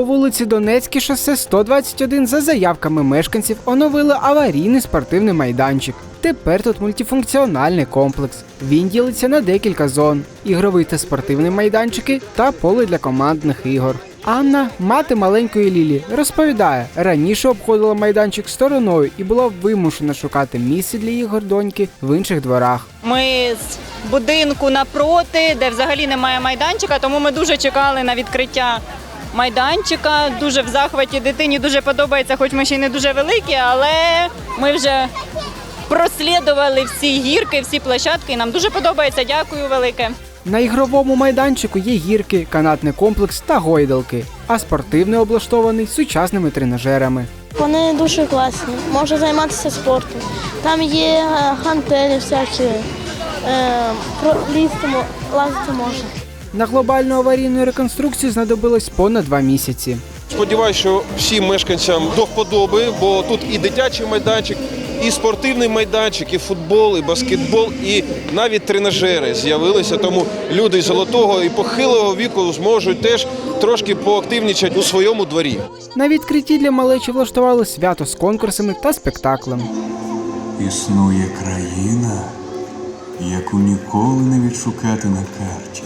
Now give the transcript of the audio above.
вулиці Донецьке шосе 121 за заявками мешканців оновили аварійний спортивний майданчик. Тепер тут мультифункціональний комплекс. Він ділиться на декілька зон: ігровий та спортивний майданчики та поле для командних ігор. Анна, мати маленької Лілі, розповідає, раніше обходила майданчик стороною і була вимушена шукати місце для ігор доньки в інших дворах. Ми з будинку напроти, де взагалі немає майданчика, тому ми дуже чекали на відкриття майданчика. Дуже в захваті дитині дуже подобається, хоч ми ще й не дуже великі, але ми вже прослідували всі гірки, всі площадки. і Нам дуже подобається. Дякую велике. На ігровому майданчику є гірки, канатний комплекс та гойдалки, а спортивний облаштований сучасними тренажерами. Вони дуже класні, можна займатися спортом. Там є е, гантелі всякі, е, про- лізти, лазити можна. На глобальну аварійну реконструкцію знадобилось понад два місяці. Сподіваюся, що всім мешканцям до вподоби, бо тут і дитячий майданчик, і спортивний майданчик, і футбол, і баскетбол, і навіть тренажери з'явилися. Тому люди золотого і похилого віку зможуть теж трошки поактивнічати у своєму дворі. На відкритті для малечі влаштували свято з конкурсами та спектаклем. Існує країна, яку ніколи не відшукати на карті.